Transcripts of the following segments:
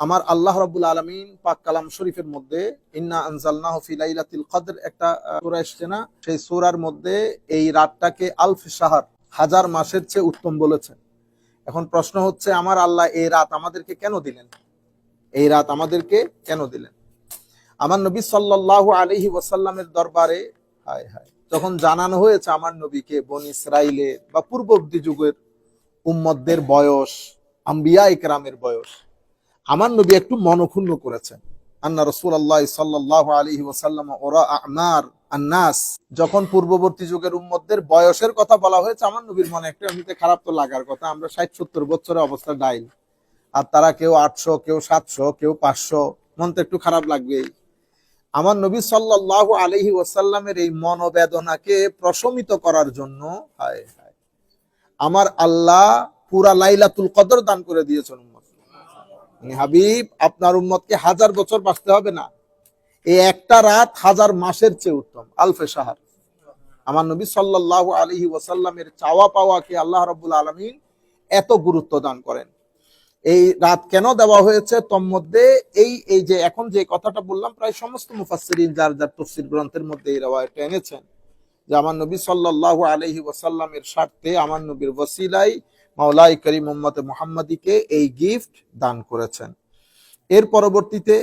আমার আল্লাহ রাব্বুল আলামিন পাক কালাম শরীফের মধ্যে, ইন্না আনজালনাহু ফি লাইলাতিল কদর একটা সূরা এসেছে না? সেই সূরার মধ্যে এই রাতটাকে আলফ শাহর, হাজার মাসের চেয়ে উত্তম বলেছেন এখন প্রশ্ন হচ্ছে, আমার আল্লাহ এই রাত আমাদেরকে কেন দিলেন? এই রাত আমাদেরকে কেন দিলেন? আমার নবী সাল্লাল্লাহু আলাইহি ওয়াসাল্লামের দরবারে, হায় হায়, যখন জানানো হয়েছে আমার নবীকে, বন ইসরাইলের বা পূর্ববর্তী যুগের উম্মতদের বয়স আম্বিয়া ইকরামের বয়স আমার নবী একটু মনক্ষুণ্ণ করেছেন। আন্না রসুল্লাহ সাল্লাহ আলী ওসাল্লাম ওরা আমার আন্নাস, যখন পূর্ববর্তী যুগের উম্মতদের বয়সের কথা বলা হয়েছে, আমার নবীর মনে একটা এমনিতে খারাপ তো লাগার কথা, আমরা ষাট সত্তর বছরের অবস্থা ডাইল। আর তারা কেউ আটশো, কেউ সাতশো, কেউ পাঁচশো, মন তো একটু খারাপ লাগবেই। আমার নবী সাল্লাহ আলহি ওসাল্লামের এই মনোবেদনাকে প্রশমিত করার জন্য, হায় হায়, আমার আল্লাহ পুরা লাইলাতুল কদর দান করে দিয়েছেন হাবিব, আপনার উম্মতকে হাজার বছর বাঁচতে হবে না। এই একটা রাত হাজার মাসের চেয়ে উত্তম, আলফে সাহার আমার নবী সাল্লাল্লাহু আলাইহি ওয়াসাল্লামের চাওয়া পাওয়াকে আল্লাহ রাব্বুল আলামিন এত গুরুত্ব দান করেন। এই রাত কেন দেওয়া হয়েছে? তন্মধ্যে এই এই যে এখন যে কথাটা বললাম, প্রায় সমস্ত মুফাসসিরিন যার যার তফসির গ্রন্থের মধ্যে এই রাওয়ায়তটা এনেছেন, যে আমার নবী সাল্লাল্লাহু আলাইহি ওয়াসাল্লামের স্বার্থে আমার নবীর ওসিলাই মাওলাই করিম উম্মতে মুহাম্মাদিকে এই গিফট দান করেছেন। এর পরবর্তীতে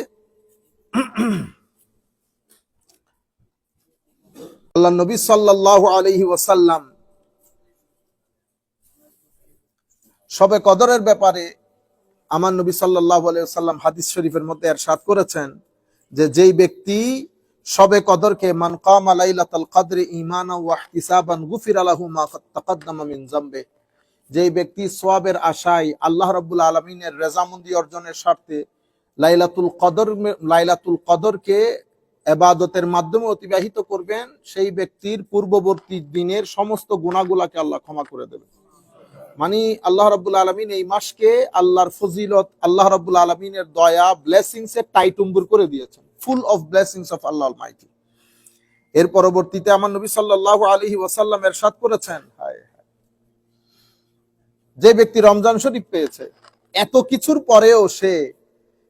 আল্লাহ নবী সাল্লাল্লাহু আলাইহি ওয়াসাল্লাম সবে কদরের ব্যাপারে আমার নবী সাল্লাল্লাহু আলাইহি হাদিস শরীফের মধ্যে এরশাদ করেছেন যে যেই ব্যক্তি সবে কদরকে মান কামা লাইলাতাল কদরি ইমান ওয়া ইহতিসাবান গুফিরা লাহু মা তাকাদ্দামা মিন যামবে যেই ব্যক্তি সোয়াবের আশায় আল্লাহ রাব্বুল আলমিনের রেজামন্দি অর্জনের স্বার্থে লাইলাতুল কদর লাইলাতুল কদরকে এবাদতের মাধ্যমে অতিবাহিত করবেন, সেই ব্যক্তির পূর্ববর্তী দিনের সমস্ত গুণাগুলাকে আল্লাহ ক্ষমা করে দেবেন। মানে আল্লাহ রাব্বুল আলমিন এই মাসকে আল্লাহর ফজিলত, আল্লাহ রাব্বুল আলমিনের দয়া ব্লেসিংস এর টাইটুম্বুর করে দিয়েছেন। Full of blessings of Allah mighty এর পরবর্তীতে আমার নবী সাল্লাল্লাহু আলাইহি ওয়াসাল্লাম এরশাদ করেছেন যে ব্যক্তি রমজান শরীফ পেয়েছে, এত কিছুর পরেও সে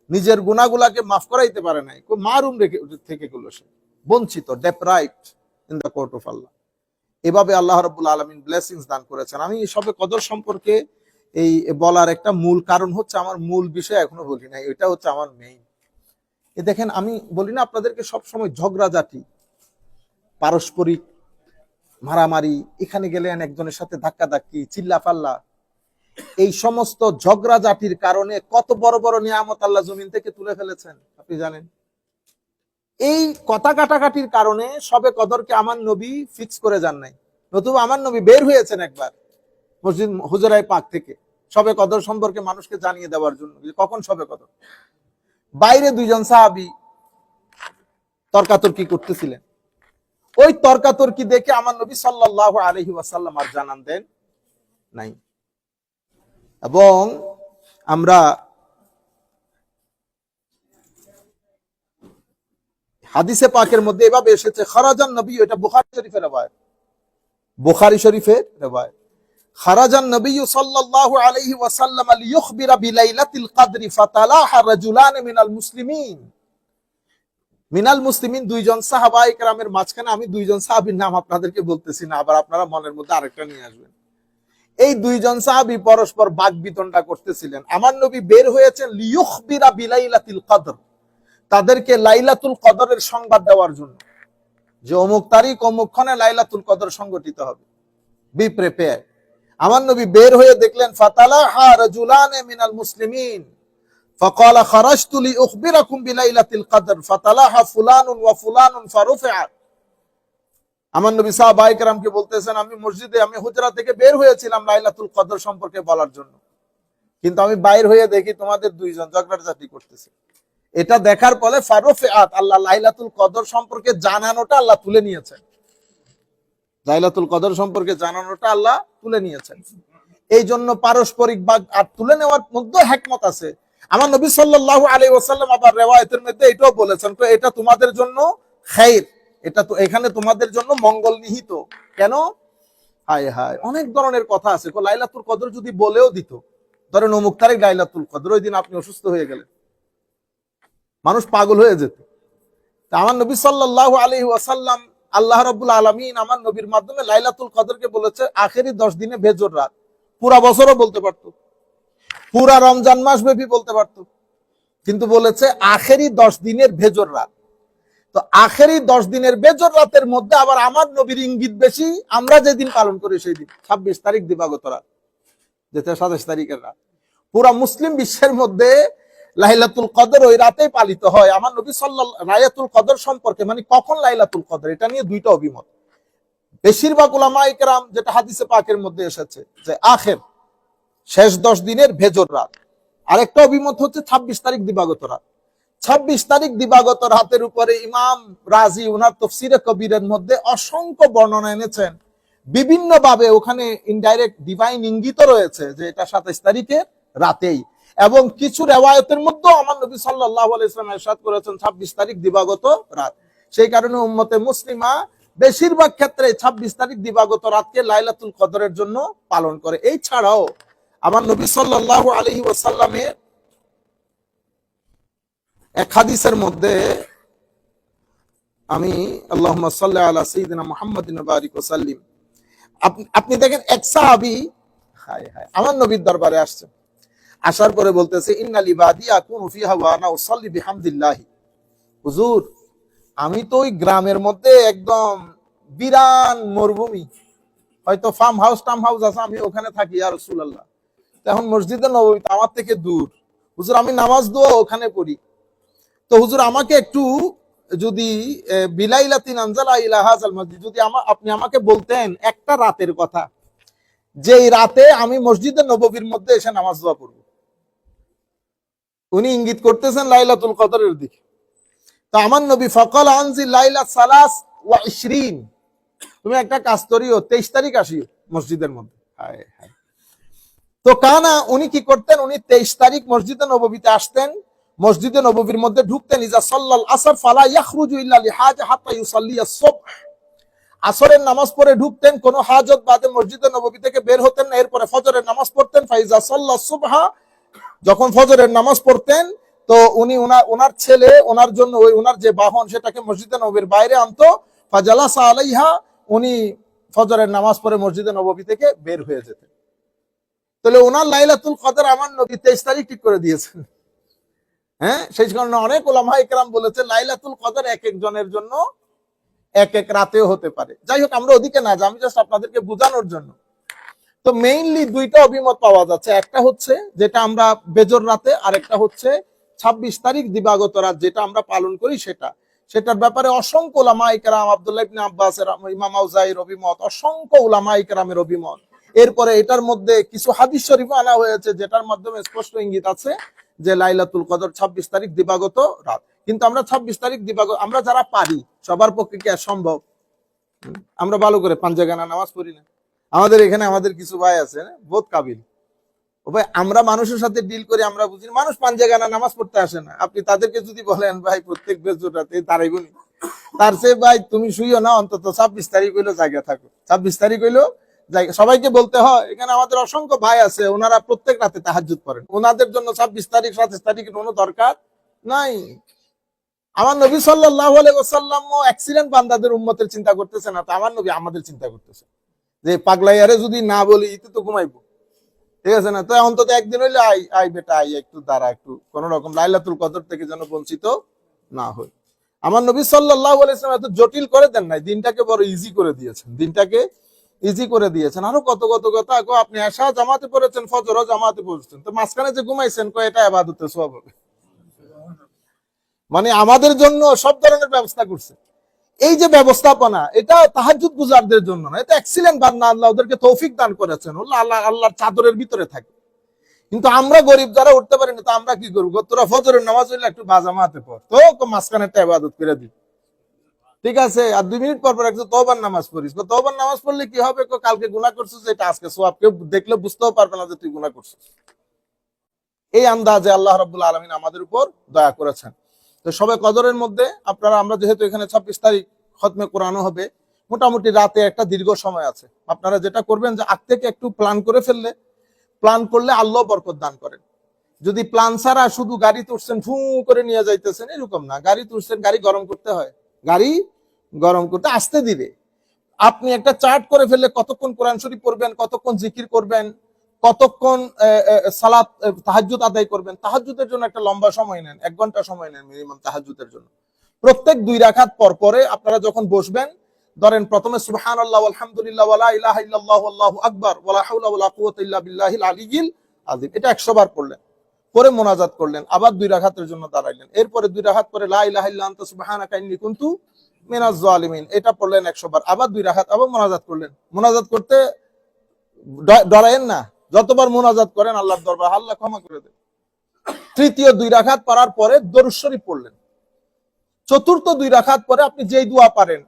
নিজের গুণাগুলাকে মাফ করাইতে পারে নাই। মারুম রেখে থেকে গেল সে। বঞ্চিত deprived in the court of আল্লাহ এভাবে আল্লাহ রব্বুল আলমিন ব্লেসিংস দান করেছেন। আমি সবে কদর সম্পর্কে এই বলার একটা মূল কারণ হচ্ছে আমার মূল বিষয় এখনও বলি নাই। এটা হচ্ছে আমার মেইন এ দেখেন, আমি বলি না আপনাদেরকে সবসময় ঝগড়াঝাটি, পারস্পরিক মারামারি, এখানে গেলেন একজনের সাথে ধাক্কা ধাক্কি চিল্লা পাল্লা এই সমস্ত ঝগড়া জাতির কারণে কত বড় বড় নিয়ামত আল্লাহ জমিন থেকে তুলে ফেলেছেন, আপনি জানেন? এই কথা কাটাকাটির কারণে সবে কদরকে আমার নবী ফিক্স করে যান নাই। নতুবা আমার নবী বের হয়েছেন একবার মসজিদ হুজরাই পাক থেকে। সবে কদর সম্পর্কে মানুষকে জানিয়ে দেওয়ার জন্য। কখন সবে কদর? বাইরে দুইজন সাহাবি তর্কাতর্কি করতেছিলেন। ওই তর্কাতর্কি দেখে আমার নবী সাল্লাহ আলহি ওয়াসাল্লাম আর জানান দেন নাই। এবং আমরা হাদিসে পাকের মধ্যে এভাবে এসেছে, খারাজান নবী, এটা বুখারি শরীফের রেবায়ত বুখারি শরীফের রেবায়ত খারাজান নবী সাল্লাল্লাহু আলাইহি ওয়াসাল্লাম লিইখবিরা বিলাইলাতিল কদরি ফাতালাহা রাজুলান মিনাল মুসলিমিন। মিনাল মুসলিমিন দুইজন সাহাবা ইকরামের মাঝখানে আমি দুইজন সাহাবীর নাম আপনাদেরকে বলতেছি না, আবার আপনারা মনের মধ্যে আরেকটা নিয়ে আসবেন। এই দুইজন সাহাবি পরস্পর বাক বিতণ্ডা করতেছিলেন আমার নবী বের হয়েছেন লিয়ুখবিরা বিলাইলাতিল কদর তাদেরকে লাইলাতুল কদরের সংবাদ দেওয়ার জন্য যে অমুক তারিখ অমুক ক্ষণে লাইলাতুল কদর সংগঠিত হবে বি প্রিপেয়ার আমার নবী বের হয়ে দেখলেন ফাতালাহা রাজুলানে মিনাল মুসলিমিন فقال خرجت لأخبركم بليلة القدر فتلاها فلان وفلان فرفعت আমার নবী সাহাব বাইকরামকে বলতেছেন, আমি মসজিদে, আমি হুজরা থেকে বের হয়েছিলাম লাইলাতুল কদর সম্পর্কে বলার জন্য। কিন্তু আমি বাইর হয়ে দেখি তোমাদের দুইজন ঝগড়াঝাটি করতেছে। এটা দেখার ফলে ফারুফে আত আল্লাহ লাইলাতুল কদর সম্পর্কে জানানোটা আল্লাহ তুলে নিয়েছেন। লাইলাতুল কদর সম্পর্কে জানানোটা আল্লাহ তুলে নিয়েছেন। এই জন্য পারস্পরিক বাগ আর তুলে নেওয়ার মধ্যে হ্যাকমত আছে। আমার নবী সাল্লাল্লাহু আলাইহি ওয়াসাল্লাম আবার রেওয়ায়েতের মধ্যে এটাও বলেছেন, তো এটা তোমাদের জন্য খাইর। এটা তো এখানে তোমাদের জন্য মঙ্গল নিহিত। কেন? হায় হায়, অনেক ধরনের কথা আছে। লাইলাতুল কদর যদি বলেও দিত। ধরেন অমুক তারিখ লাইলাতুল কদর, ওই দিন আপনি অসুস্থ হয়ে গেলেন। মানুষ পাগল হয়ে যেত। আমার নবী সাল্লাহ আলী ওয়াসাল্লাম আল্লাহ রবুল আলমিন আমার নবীর মাধ্যমে লাইলাতুল কদরকে বলেছে, আখেরি দশ দিনে ভেজর রাত। পুরা বছরও বলতে পারতো। পুরা রমজান মাস ব্যাপী বলতে পারতো। কিন্তু বলেছে, আখেরি দশ দিনের ভেজর রাত। তো আখেরি দশ দিনের বেজর রাতের মধ্যে আবার আমার নবীর ইঙ্গিত বেশি, আমরা যেদিন পালন করি সেই দিন। ছাব্বিশ তারিখ দিবাগত রাত, যেটা সাতাশ তারিখের রাত। পুরা মুসলিম বিশ্বের মধ্যে লাইলাতুল কদর ওই রাতেই পালিত হয়। আমার নবী সাল্লাহ লাইলাতুল কদর সম্পর্কে মানে কখন লাইলাতুল কদর, এটা নিয়ে দুইটা অভিমত। বেশিরভাগ উলামা ইকরাম যেটা হাদিসে পাকের মধ্যে এসেছে, যে আখের শেষ দশ দিনের ভেজর রাত। আরেকটা অভিমত হচ্ছে ছাব্বিশ তারিখ দিবাগত রাত। ছাব্বিশ তারিখ দিবাগত রাতের উপরে ইমাম রাজি উনার তফসিরে কবিরের মধ্যে অসংখ্য বর্ণনা এনেছেন। বিভিন্ন ভাবে ওখানে ইনডাইরেক্ট ডিভাইন ইঙ্গিত রয়েছে যে এটা সাতাইশ তারিখের রাতেই। এবং কিছু রেওয়ায়তের মধ্যেও আমার নবী সাল্লাহ ইসলাম এরশাদ করেছেন ছাব্বিশ তারিখ দিবাগত রাত। সেই কারণে উম্মতে মুসলিমা বেশিরভাগ ক্ষেত্রে ছাব্বিশ তারিখ দিবাগত রাতকে লাইলাতুল কদরের জন্য পালন করে। এই ছাড়াও আমার নবী সাল্লাহ আলহি ওয়াসাল্লামের এক হাদিসের মধ্যে আমি আল্লাহ সাল্লাহ আলা সঈদিনা মোহাম্মদ বারিক ওসাল্লিম আপনি দেখেন এক সাহাবি, হায় হায়, আমার নবীর দরবারে আসছে। আসার পরে বলতেছে হুজুর, আমি তো ওই গ্রামের মধ্যে একদম বিরান মরুভূমি। হয়তো ফার্ম হাউস টার্ম হাউস আছে, আমি ওখানে থাকি আর রাসূলুল্লাহ। এখন মসজিদে নবী আমার থেকে দূর। হুজুর, আমি নামাজ দোয়া ওখানে পড়ি। তো হুজুর, আমাকে একটু যদি বিলাইলাতিন আনজালা ইলাহাজাল মসজিদ, যদি আপনি আমাকে বলতেন একটা রাতের কথা, যেই রাতে আমি মসজিদে নববীর মধ্যে এসে নামাজ দোয়া করব। উনি ইঙ্গিত করতেছেন লাইলাতুল কদরের দিকে। তো আমার নবী ফকল আনজি লাইলা সালাস ওয়া ইশরিন। তুমি একটা কাজ করিও, তেইশ তারিখ আসিও মসজিদের মধ্যে। হায় হায়। তো কানা, উনি কি করতেন, উনি তেইশ তারিখ মসজিদে নববীতে আসতেন মসজিদে নববীর মধ্যে ঢুকতেন ইজা সাল্লাল আসর, ফালা ইয়াখরুজু ইল্লা লিহাজা হাত্তা ইউসাল্লি আস-সুবহ আসরের নামাজ পড়ে ঢুকতেন, কোন হাজত বাদে মসজিদে নববী থেকে বের হতেন না। এরপরে ফজরের নামাজ পড়তেন, ফাইজা সাল্লা সুবহা। যখন ফজরের নামাজ পড়তেন, তো উনি ওনার ছেলে ওনার জন্য ওই ওনার যে বাহন, সেটাকে মসজিদে নবীর বাইরে আনতো। ফাজালাসা আলাইহা, উনি ফজরের নামাজ পড়ে মসজিদে নববী থেকে বের হয়ে যেতেন। তাহলে ওনার লাইলাতুল কদর আমার নবী তেইশ তারিখ ঠিক করে দিয়েছেন। হ্যাঁ? সেই কারণে অনেক ওলামা ইকরাম বলেছে, লাইলাতুল কদর এক একজনের জন্য এক এক রাতেও হতে পারে। যাই হোক, আমরা ওদিকে না আমি জাস্ট আপনাদেরকে বোঝানোর জন্য। তো মেইনলি দুইটা অভিমত পাওয়া যাচ্ছে। একটা হচ্ছে যেটা আমরা বেজর রাতে আর একটা হচ্ছে ছাব্বিশ তারিখ দিবাগত রাত, যেটা আমরা পালন করি সেটা। সেটার ব্যাপারে অসংখ্য ওলামা ইকরাম আব্দুল্লাহ ইবনে আব্বাসের ইমাম আউজাইর অভিমত, অসংখ্য উলামা ইকরামের অভিমত। এরপরে এটার মধ্যে কিছু হাদিস শরীফ আনা হয়েছে, যেটার মাধ্যমে স্পষ্ট ইঙ্গিত আছে যে লাইলাতুল কদর ছাব্বিশ তারিখ দিবাগত রাত। কিন্তু আমরা ছাব্বিশ তারিখ দিবাগত আমরা যারা পারি, সবার পক্ষে কি সম্ভব? আমরা ভালো করে পাঞ্জাগানা নামাজ পড়ি না। আমাদের এখানে আমাদের কিছু ভাই আছে বোধ কাবিল। ও ভাই, আমরা মানুষের সাথে ডিল করি, আমরা বুঝি মানুষ পাঞ্জাগানা নামাজ পড়তে আসে না। আপনি তাদেরকে যদি বলেন, ভাই, প্রত্যেক বেজোটাতে তারাই গুনি তার সে ভাই, তুমি শুইও না, অন্তত ছাব্বিশ তারিখ হইল জায়গা থাকো। ছাব্বিশ তারিখ হইল সবাইকে বলতে হয়, এখানে আমাদের অসংখ্য ভাই আছে, ওনারা প্রত্যেক রাতে তাহাজুদ করেন ওনাদের জন্য ছাব্বিশ তারিখ, সাতাশ তারিখের কোনো দরকার নাই। আমার নবী সাল্লাহ আলাইসাল্লাম অ্যাক্সিডেন্ট বান্দাদের উম্মতের চিন্তা করতেছে না, তো আমার নবী আমাদের চিন্তা করতেছে। যে পাগলাইয়ারে যদি না বলি, ইতে তো ঘুমাইবো। ঠিক আছে না? তো অন্তত একদিন হইলে আই আই বেটা, আই, একটু দাঁড়া, একটু কোন রকম লাইলাতুল কদর থেকে যেন বঞ্চিত না হয় আমার নবী সাল্লাহ জটিল করে দেন নাই, দিনটাকে বড় ইজি করে দিয়েছেন। দিনটাকে ইজি করে দিয়েছেন। আরও কত কত কথা আপনি আশা জামাতে পড়েছেন, ফজরও জামাতে পড়েছেন। তো মাঝখানে যে ঘুমাইছেন কো এটা আবাদতে সব হবে মানে আমাদের জন্য সব ধরনের ব্যবস্থা করছে। এই যে ব্যবস্থাপনা, এটা তাহাজুদ গুজারদের জন্য না। এটা এক্সিলেন্ট বান্না আল্লাহ ওদেরকে তৌফিক দান করেছেন। আল্লাহ আল্লাহর চাদরের ভিতরে থাকে। কিন্তু আমরা গরিব যারা উঠতে পারি না তো আমরা কি করব? তোরা ফজরের নামাজ হইলে একটু বাজামাতে পড় তো মাঝখানে একটা ইবাদত করে দিই ঠিক আছে, আর দুই মিনিট পর পর একটু তহবার নামাজ পড়িস। তহবার নামাজ পড়লে কি হবে? কালকে গুণা করছিস, এটা আজকে সোয়াব কেউ দেখলে বুঝতেও পারবে না যে তুই গুণা করছিস। এই আন্দাজে আল্লাহ রবুল্লা আলমিন আমাদের উপর দয়া করেছেন। তো সবে কদরের মধ্যে আপনারা, আমরা যেহেতু এখানে ছাব্বিশ তারিখ খতমে কোরআনো হবে, মোটামুটি রাতে একটা দীর্ঘ সময় আছে। আপনারা যেটা করবেন যে আগ থেকে একটু প্ল্যান করে ফেললে প্ল্যান করলে আল্লাহ বরকত দান করেন। যদি প্ল্যান ছাড়া শুধু গাড়ি তুলছেন, ফু করে নিয়ে যাইতেছেন, এরকম না। গাড়ি তুলছেন, গাড়ি গরম করতে হয়। গাড়ি গরম করতে আসতে দিবে। আপনি একটা চার্ট করে ফেললে কতক্ষণ কোরআন শরীফ পড়বেন, কতক্ষণ জিকির করবেন, কতক্ষণ সালাত তাহাজুদ আদায় করবেন তাহাজুদের জন্য একটা লম্বা সময় নেন, এক ঘণ্টা সময় নেন মিনিমাম তাহাজুদের জন্য। প্রত্যেক দুই রাখাত পর পরে আপনারা যখন বসবেন, ধরেন প্রথমে সুবহান আল্লাহ আলহামদুলিল্লাহ ওয়ালা ইলাহা ইল্লাল্লাহু এটা 100 বার পড়লেন। পরে মোনাজাত করলেন, আবার দুই রাখাতের জন্য দাঁড়াইলেন। এরপরে দুই রাখাত পরে, লা ইলাহা ইল্লা আনতা সুবহানাকা ইন্নী কুনতু এটা পড়লেন 100 বার, আবার দুই রাখাত, আবার মোনাজাত করলেন। মোনাজাত করতে ড- ডরায়েন না, যতবার মোনাজাত করেন আল্লাহর দরবার, আল্লাহ ক্ষমা করে দেন। তৃতীয় দুই রাখাত পড়ার পরে দরুদ শরীফ পড়লেন। চতুর্থ দুই রাখাত পরে আপনি যেই দোয়া পারেন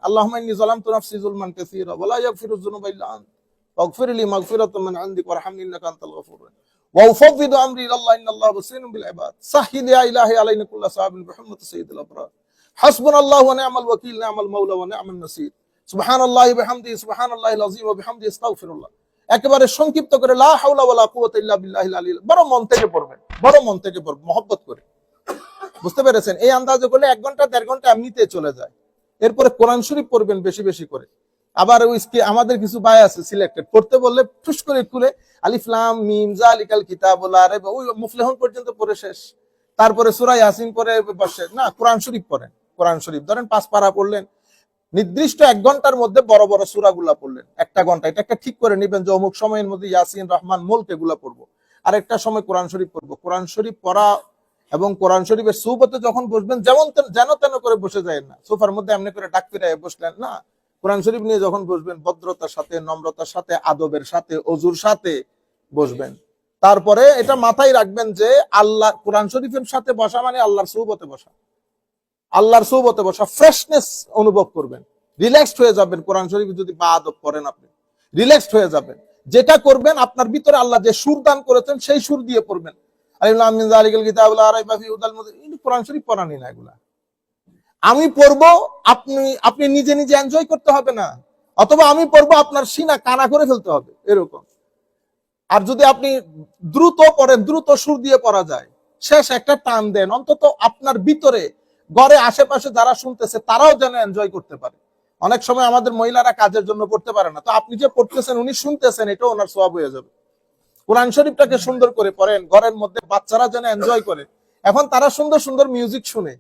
গফুর ওয়া উফাউযিদু আমরি ইলা আল্লাহ ইন্নাল্লাহা বাসীরুম বিল ইবাদ। সাহহিল ইয়া ইলাহি আলাইনা কুল্লা সাহাবিন বিহুরমাতি সাইয়্যিদিল আবরার। হাসবুনাল্লাহু ওয়া নি'মাল ওয়াকিল, নি'মাল মাওলা ওয়া নি'মান নাসির। সুবহানাল্লাহি বিহামদিহি সুবহানাল্লাহিল আযীম ওয়া বিহামদিহি আস্তাগফিরুল্লাহ একেবারে সংক্ষিপ্ত করে, লা হাওলা ওয়ালা কুওয়াতা ইল্লা বিল্লাহিল আলিয়্যিল বড় মন থেকে পড়বেন, বড় মন থেকে পড়বেন, মহব্বত করে। বুঝতে পেরেছেন? এই আন্দাজে করলে এক ঘণ্টা, দেড় ঘণ্টা এমনিতে চলে যায়। এরপরে কোরআন শরীফ পড়বেন বেশি বেশি করে। আবার ওই আমাদের কিছু ভাই আছে সিলেক্টেড পড়তে বললে ঠুস করে খুলে আলিফলাম মিম জালিকাল কিতাবুল আরে ওই মুফলেহন পর্যন্ত পড়ে শেষ। তারপরে সূরা ইয়াসিন পরে বসে। না, কোরআন শরীফ পড়েন, কোরআন শরীফ। ধরেন পাঁচ পারা পড়লেন, নির্দিষ্ট এক ঘণ্টার মধ্যে বড় বড় সূরাগুলা পড়লেন। একটা ঘণ্টা, এটা একটা ঠিক করে নেবেন যে অমুক সময়ের মধ্যে ইয়াসিন, রহমান, মুলক এগুলা পড়ব। আর একটা সময় কোরআন শরীফ পড়ব। কোরআন শরীফ পড়া এবং কোরআন শরীফের সুবতে যখন বসবেন, যেমন যেন তেন করে বসে যায় না। সোফার মধ্যে এমনি করে ডাক ফিরায় বসলেন, না কোরআন শরীফ নিয়ে যখন বসবেন, ভদ্রতার সাথে, নম্রতার সাথে, আদবের সাথে, অজুর সাথে বসবেন। তারপরে এটা মাথায় রাখবেন যে আল্লাহ, কোরআন শরীফের সাথে বসা মানে আল্লাহর সৌবতে বসা। আল্লাহর সৌবতে বসা ফ্রেশনেস অনুভব করবেন। রিল্যাক্সড হয়ে যাবেন, কোরআন শরীফ যদি বা আদব করেন আপনি। রিল্যাক্সড হয়ে যাবেন। যেটা করবেন, আপনার ভিতরে আল্লাহ যে সুর দান করেছেন, সেই সুর দিয়ে পড়বেন। আলিফলাম মিন যালিকাল কিতাবুল আরাইবা ফি হুদাল মুতাকিন। এই কোরআন শরীফ পড়ানি না এগুলা। আমি পড়ব, আপনি আপনি নিজে নিজে এনজয় করতে হবে না। অথবা আমি পড়ব, আপনার সিনা কানা করে ফেলতে হবে, এরকম। আর যদি আপনি দ্রুত পড়েন, দ্রুত সুর দিয়ে পড়া যায়, শেষ একটা টান দেন, অন্তত আপনার ভিতরে, ঘরে আশেপাশে যারা শুনতেছে, তারাও যেন এনজয় করতে পারে। অনেক সময় আমাদের মহিলারা কাজের জন্য পড়তে পারে না। তো আপনি যে পড়তেছেন, উনি শুনতেছেন এটা ওনার সব হয়ে যাবে। কোরআন শরীফটাকে সুন্দর করে পড়েন, ঘরের মধ্যে বাচ্চারা যেন এনজয় করে। এখন তারা সুন্দর সুন্দর মিউজিক শুনে।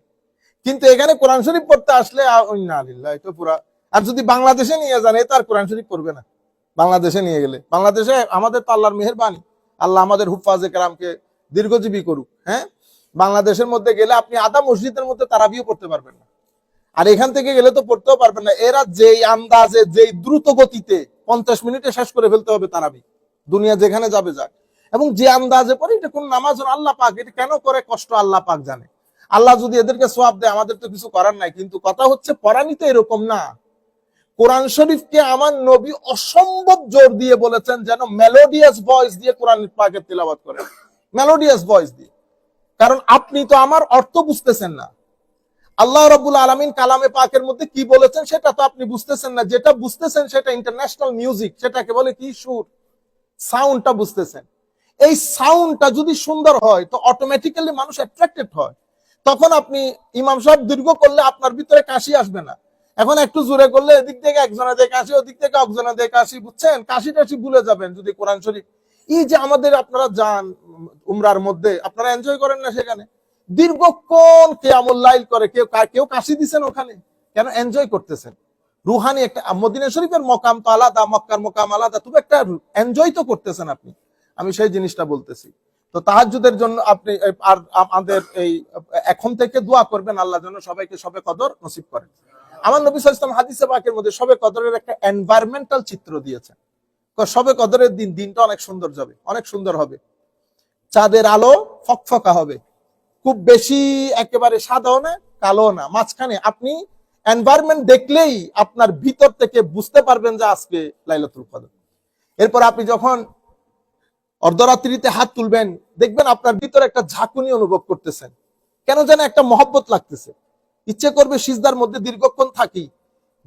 কিন্তু এখানে কোরআন শরীফ পড়তে আসলে এটা পুরা আর যদি বাংলাদেশে নিয়ে যান, এ তার কোরআন শরীফ পড়বে না। বাংলাদেশে নিয়ে গেলে। বাংলাদেশে আমাদের তো আল্লাহর মেহেরবানি। আল্লাহ আমাদের হুফাজে কেরামকে দীর্ঘজীবী করুক হ্যাঁ? বাংলাদেশের মধ্যে গেলে আপনি আদা মসজিদের মধ্যে তারাবিও পড়তে পারবেন না। আর এখান থেকে গেলে তো পড়তেও পারবেন না। এরা যেই আন্দাজে, যেই দ্রুত গতিতে পঞ্চাশ মিনিটে শেষ করে ফেলতে হবে তারাবি। দুনিয়া যেখানে যাবে যাক। এবং যে আন্দাজে পড়ে, এটা কোন নামাজ আল্লাহ পাক, এটা কেন করে, কষ্ট আল্লাহ পাক জানে। আল্লাহ যদি এদেরকে সোয়াব দেয়, আমাদের তো কিছু করার নাই। কিন্তু কথা হচ্ছে পড়ানি তো এরকম না। কোরআন শরীফকে আমার নবী অসম্ভব জোর দিয়ে বলেছেন যেন মেলোডিয়াস ভয়েস দিয়ে কোরআন পাকের তিলাবাত করে। মেলোডিয়াস ভয়েস দিয়ে। কারণ আপনি তো আমার অর্থ বুঝতেছেন না। আল্লাহ রব্বুল আলমিন কালামে পাকের মধ্যে কি বলেছেন সেটা তো আপনি বুঝতেছেন না। যেটা বুঝতেছেন সেটা ইন্টারন্যাশনাল মিউজিক সেটাকে বলে কি? সুর। সাউন্ডটা বুঝতেছেন। এই সাউন্ডটা যদি সুন্দর হয়, তো অটোমেটিক্যালি মানুষ অ্যাট্রাক্টেড হয়। তখন আপনি ইমাম সাহেব দীর্ঘ করলে আপনার ভিতরে কাশি আসবে না। এখন একটু জোরে করলে এদিক থেকে একজনের দিয়ে কাশি, ওদিক থেকে একজনের দিয়ে কাশি, বুঝছেন? কাশি টাশি ভুলে যাবেন যদি কোরআন শরীফ। এই যে আমাদের আপনারা যান উমরার মধ্যে, আপনারা এনজয় করেন না সেখানে? দীর্ঘক্ষণ কে আমল লাইল করে, কেউ কেউ কাশি দিচ্ছেন ওখানে? কেন এনজয় করতেছেন? রুহানি একটা, মদিনা শরীফের মকাম তো আলাদা, মক্কার মকাম আলাদা, তবে একটা এনজয় তো করতেছেন আপনি। আমি সেই জিনিসটা বলতেছি। তো তাহাজ্জুদের জন্য আপনি আর আমাদের এই, এখন থেকে দোয়া করবেন আল্লাহ যেন সবাইকে সবে কদর নসিব করেন। আমার নবী আলাইহি ওয়াসাল্লাম হাদিসে পাকের মধ্যে সবে কদরের একটা এনভায়রনমেন্টাল চিত্র দিয়েছেন। সবে কদরের দিন, দিনটা অনেক সুন্দর যাবে, অনেক সুন্দর হবে। চাঁদের আলো ফকফকা হবে। খুব বেশি একেবারে সাদাও না কালো না। মাঝখানে আপনি এনভায়রনমেন্ট দেখলেই আপনার ভিতর থেকে বুঝতে পারবেন যে আজকে লাইলাতুল কদর। এরপর আপনি যখন অর্ধরাত্রিতে হাত তুলবেন, দেখবেন আপনার ভিতরে একটা ঝাঁকুনি অনুভব করতেছেন। কেন যেন একটা মহব্বত লাগতেছে। ইচ্ছে করবে সিজদার মধ্যে দীর্ঘক্ষণ থাকি।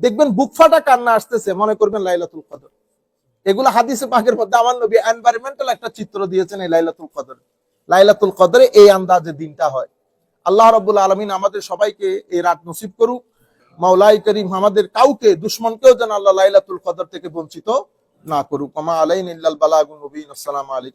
দেখবেন বুক ফাটা কান্না আসতেছে, মনে করবেন লাইলাতুল কদর। এগুলো হাদিসে পাকের মধ্যে আমার নবী এনভায়রনমেন্টাল একটা চিত্র দিয়েছেন এই লাইলাতুল কদর। লাইলাতুল কদরে এই আন্দাজে দিনটা হয়। আল্লাহ রব্বুল আলমিন আমাদের সবাইকে এই রাত নসিব করুক। মাওলাই করিম আমাদের কাউকে, দুশ্মনকেও যেন আল্লাহ লাইলাতুল কদর থেকে বঞ্চিত না করুক। আমা আলাইন ইল্লাল বালাগুন নবীন আসসালামু আলাইকুম।